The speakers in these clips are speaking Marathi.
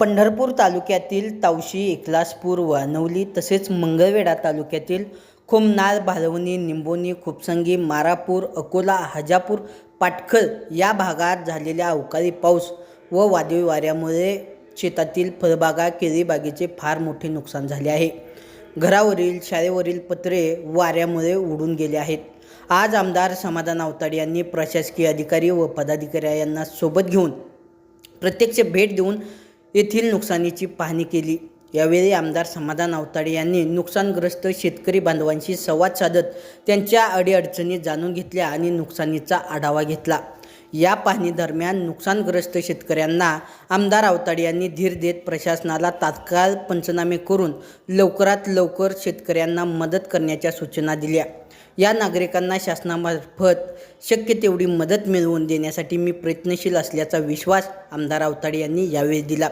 पंढरपूर तालुक्यातील तावशी इकलासपूर वानवली तसेच मंगळवेढा तालुक्यातील खोमनाळ भालवणी निंबोनी खुपसंगी मारापूर अकोला हजापूर पाटखल या भागात झालेल्या अवकाळी पाऊस व वादळी वाऱ्यामुळे शेतातील फळबागा केळीबागेचे फार मोठे नुकसान झाले आहे. घरावरील शाळेवरील पत्रे वाऱ्यामुळे उडून गेले आहेत. आज आमदार समाधान आवताडे यांनी प्रशासकीय अधिकारी व पदाधिकारी यांना सोबत घेऊन प्रत्यक्ष भेट देऊन येथील नुकसानीची पाहणी केली. यावेळी आमदार समाधान आवताडे यांनी नुकसानग्रस्त शेतकरी बांधवांशी संवाद साधत त्यांच्या अडीअडचणी जाणून घेतल्या आणि नुकसानीचा आढावा घेतला. या पाहणीदरम्यान नुकसानग्रस्त शेतकऱ्यांना आमदार आवताडे यांनी धीर देत प्रशासनाला तात्काळ पंचनामे करून लवकरात लवकर शेतकऱ्यांना मदत करण्याच्या सूचना दिल्या. या नागरिकांना शासनामार्फत शक्य तेवढी मदत मिळवून देण्यासाठी मी प्रयत्नशील असल्याचा विश्वास आमदार अवताडे यांनी यावेळी दिला.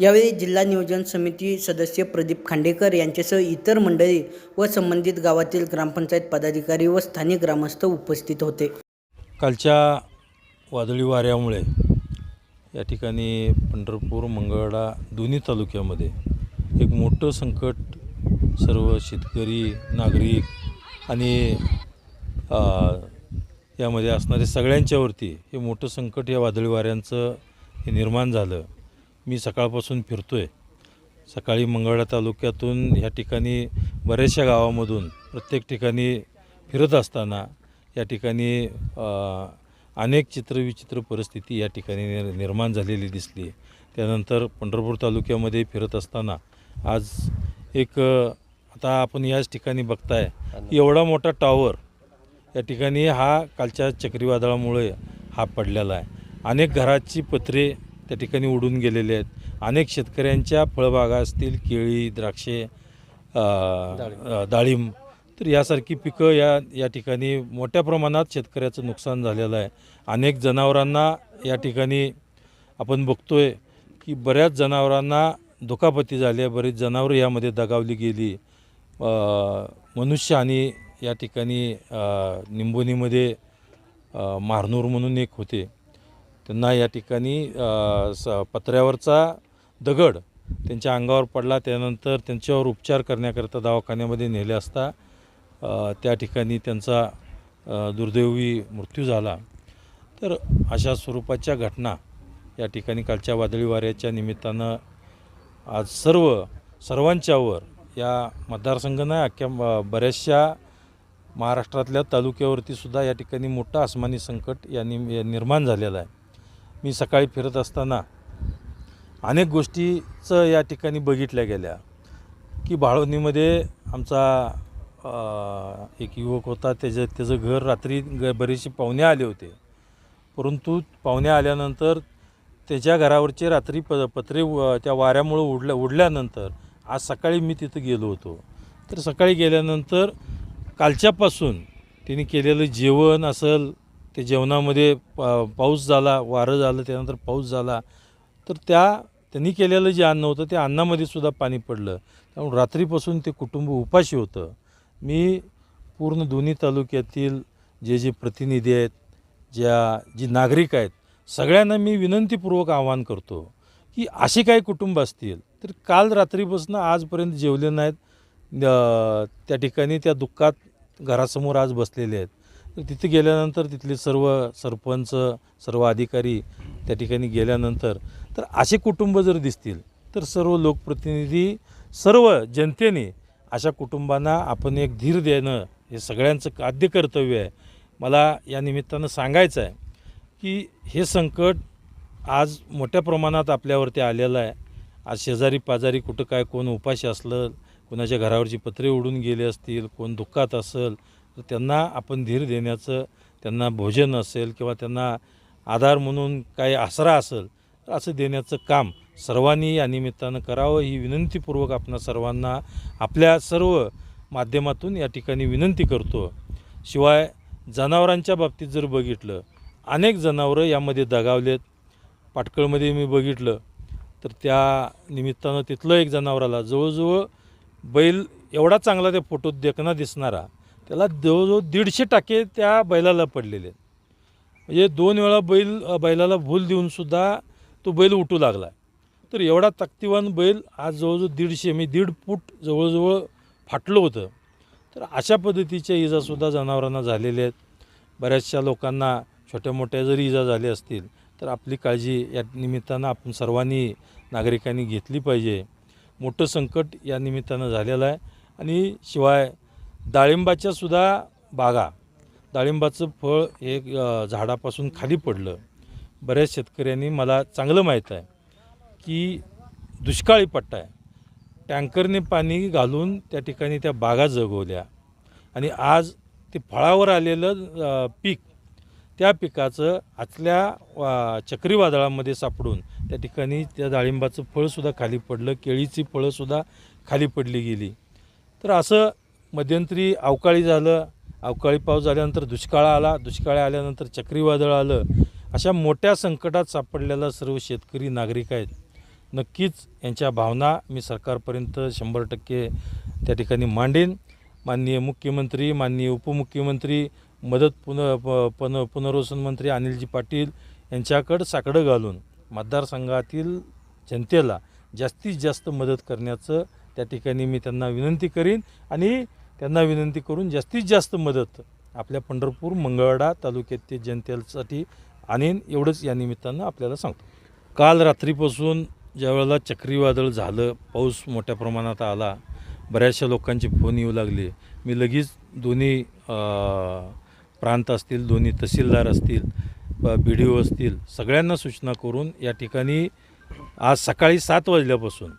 यावेळी जिल्हा नियोजन समिती सदस्य प्रदीप खांडेकर यांच्यासह इतर मंडळी व संबंधित गावातील ग्रामपंचायत पदाधिकारी व स्थानिक ग्रामस्थ उपस्थित होते. कालच्या वादळी वाऱ्यामुळे या ठिकाणी पंढरपूर मंगळा दोन्ही तालुक्यामध्ये एक मोठं संकट सर्व शेतकरी नागरिक आणि यामध्ये असणारे सगळ्यांच्यावरती हे मोठं संकट या वादळी वाऱ्यांचं हे निर्माण झालं. मी सकाळपासून फिरतो आहे सकाळी मंगळा तालुक्यातून ह्या ठिकाणी बऱ्याचशा गावामधून प्रत्येक ठिकाणी फिरत असताना या ठिकाणी अनेक चित्रविचित्र परिस्थिती या ठिकाणी निर निर्माण झालेली दिसली. त्यानंतर पंढरपूर तालुक्यामध्ये फिरत असताना आज एक आता आपण याच ठिकाणी बघताय एवढा मोठा टॉवर या ठिकाणी हा कालच्या चक्रीवादळामुळे हा पडलेला आहे. अनेक घराची पत्रे त्या ठिकाणी उडून गेलेले आहेत. अनेक शेतकऱ्यांच्या फळबागा असतील केळी द्राक्षे डाळिंब. तर यासारखी पिकं या या ठिकाणी मोठ्या प्रमाणात शेतकऱ्याचं नुकसान झालेलं आहे. अनेक जनावरांना या ठिकाणी आपण बघतोय की बऱ्याच जनावरांना दुखापती झाल्या बरीच जनावरं यामध्ये दगावली गेली. मनुष्य आणि या ठिकाणी निंबोनीमध्ये मारनूर म्हणून एक होते. त्यांना या ठिकाणी स पत्र्यावरचा दगड त्यांच्या अंगावर पडला. त्यानंतर त्यांच्यावर उपचार करण्याकरता दवाखान्यामध्ये नेले असता त्या ठिकाणी त्यांचा दुर्दैवी मृत्यू झाला. तर अशा स्वरूपाच्या घटना या ठिकाणी कालच्या वादळी वाऱ्याच्या निमित्तानं आज सर्व सर्वांच्यावर या मतदारसंघानं अख्ख्या बऱ्याचशा महाराष्ट्रातल्या तालुक्यावरती सुद्धा या ठिकाणी मोठं आसमानी संकट या नि निर्माण झालेलं आहे. मी सकाळी फिरत असताना अनेक गोष्टीचं या ठिकाणी बघितल्या गेल्या. की बाळवणीमध्ये आमचा एक युवक होता त्याचं त्याचं घर रात्री ग बरेचसे पाहुणे आले होते. परंतु पाहुणे आल्यानंतर त्याच्या घरावरचे रात्री प पत्रे त्या वाऱ्यामुळं उडल्या उडल्यानंतर आज सकाळी मी तिथं गेलो होतो. तर सकाळी गेल्यानंतर कालच्यापासून त्यांनी केलेलं जेवण असेल ते जेवणामध्ये पा पाऊस झाला वारं झालं त्यानंतर पाऊस झाला. तर त्या त्यांनी केलेलं जे अन्न होतं त्या अन्नामध्ये सुद्धा पाणी पडलं. त्यामुळे रात्रीपासून ते कुटुंब उपाशी होतं. मी पूर्ण दोन्ही तालुक्यातील जे जे प्रतिनिधी आहेत ज्या जी नागरिक आहेत सगळ्यांना मी विनंतीपूर्वक आवाहन करतो की असे काही कुटुंब असतील तर काल रात्रीपासून आजपर्यंत जेवले नाहीत. त्या ठिकाणी त्या दुःखात घरासमोर आज बसलेले आहेत. तर तिथे गेल्यानंतर तिथले सर्व सरपंच सर्व अधिकारी त्या ठिकाणी गेल्यानंतर तर असे कुटुंब जर दिसतील तर सर्व लोकप्रतिनिधी सर्व जनतेने अशा कुटुंबांना आपण एक धीर देणं हे सगळ्यांचं आद्य कर्तव्य आहे. मला या निमित्तानं सांगायचं आहे की हे संकट आज मोठ्या प्रमाणात आपल्यावरती आलेलं आहे. आज शेजारी पाजारी कुठं काय कोण उपाशी असलं कोणाच्या घरावरची पत्रे उडून गेले असतील कोण दुःखात असेल तर त्यांना आपण धीर देण्याचं त्यांना भोजन असेल किंवा त्यांना आधार म्हणून काही आसरा असेल तर असं देण्याचं काम सर्वांनी या निमित्तानं करावं. ही विनंतीपूर्वक आपण सर्वांना आपल्या सर्व माध्यमातून या ठिकाणी विनंती करतो. शिवाय जनावरांच्या बाबतीत जर बघितलं अनेक जनावरं यामध्ये दगावलेत. पाटकळमध्ये मी बघितलं तर त्या निमित्तानं तिथलं एक जनावराला जवळजवळ बैल एवढा चांगला त्या फोटोत देखना दिसणारा त्याला जवळजवळ दीडशे टाके त्या बैलाला पडलेले. आहेत म्हणजे दोन वेळा बैल बैलाला भूल देऊनसुद्धा तो बैल उठू लागला. तर एवढा ताकदीवान बैल आज जवळजवळ दीडशे मी दीड फूट जवळजवळ फाटलं होतं. तर अशा पद्धतीच्या इजासुद्धा जनावरांना झालेल्या आहेत. बऱ्याचशा लोकांना छोट्या मोठ्या जरी इजा झाल्या असतील तर आपली काळजी या निमित्तानं आपण सर्वांनी नागरिकांनी घेतली पाहिजे. मोठं संकट या निमित्तानं झालेलं आहे. आणि शिवाय डाळिंबाच्या सुद्धा बागा डाळिंबाचं फळ हे झाडापासून खाली पडलं. बऱ्याच शेतकऱ्यांनी मला चांगलं माहीत आहे की दुष्काळी पट्टा आहे. टँकरने पाणी घालून त्या ठिकाणी त्या बागा जगवल्या. आणि आज ते फळावर आलेलं पीक त्या पिकाचं आतल्या चक्रीवादळामध्ये सापडून त्या ठिकाणी त्या डाळिंबाचं फळसुद्धा खाली पडलं केळीची फळंसुद्धा खाली पडली गेली. तर असं मध्यंतरी अवकाळी झालं अवकाळी पाऊस झाल्यानंतर दुष्काळ आला दुष्काळ आल्यानंतर चक्रीवादळ आलं. अशा मोठ्या संकटात सापडलेला सर्व शेतकरी नागरिक आहेत. नक्कीच यांच्या भावना मी सरकारपर्यंत शंभर टक्के त्या ठिकाणी मांडेन. माननीय मुख्यमंत्री माननीय उपमुख्यमंत्री मदत पुन प- पुन पुनर्वसन मंत्री अनिलजी पाटील यांच्याकडं साकडं घालून मतदारसंघातील जनतेला जास्तीत जास्त मदत करण्याचं त्या ठिकाणी मी त्यांना विनंती करीन आणि त्यांना विनंती करून जास्तीत जास्त मदत आपल्या पंढरपूर मंगळवाडा तालुक्यातील जनतेसाठी आणेन एवढंच या निमित्तानं आपल्याला सांगतो. काल रात्रीपासून ज्यावेळेला चक्रीवादळ झालं पाऊस मोठ्या प्रमाणात आला बऱ्याचशा लोकांचे फोन येऊ लागले. मी लगेच दोन्ही प्रांत असतील दोन्ही तहसीलदार असतील बी डी ओ असतील सगळ्यांना सूचना करून या ठिकाणी आज सकाळी सात वाजल्यापासून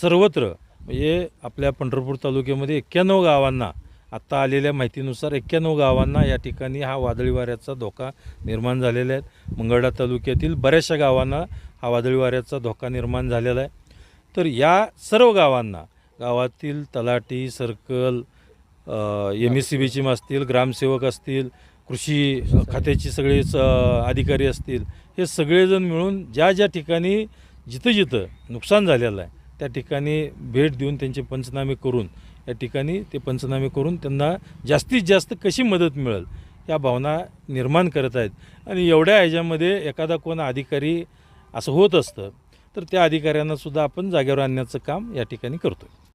सर्वत्र म्हणजे आपल्या पंढरपूर तालुक्यामध्ये एक्क्याण्णव गावांना आत्ता आलेल्या माहितीनुसार एक्क्याण्णव गावांना या ठिकाणी हा वादळी वाऱ्याचा धोका निर्माण झालेला आहे. मंगळा तालुक्यातील बऱ्याचशा गावांना हा वादळी वाऱ्याचा धोका निर्माण झालेला आहे. तर या सर्व गावांना गावातील तलाठी सर्कल एम एस सी बीची असतील ग्रामसेवक असतील कृषी खात्याची सगळेच अधिकारी असतील हे सगळेजण मिळून ज्या ज्या ठिकाणी जिथं जिथं नुकसान झालेलं आहे त्या ठिकाणी भेट देऊन त्यांचे पंचनामे करून या ठिकाणी ते पंचनामे करून त्यांना जास्तीत जास्त कशी मदत मिळेल या भावना निर्माण करत आहेत. आणि एवढ्या ह्याच्यामध्ये एखादा कोण अधिकारी असं होत असतं तर त्या अधिकाऱ्यांनासुद्धा आपण जागेवर आणण्याचं काम या ठिकाणी करतो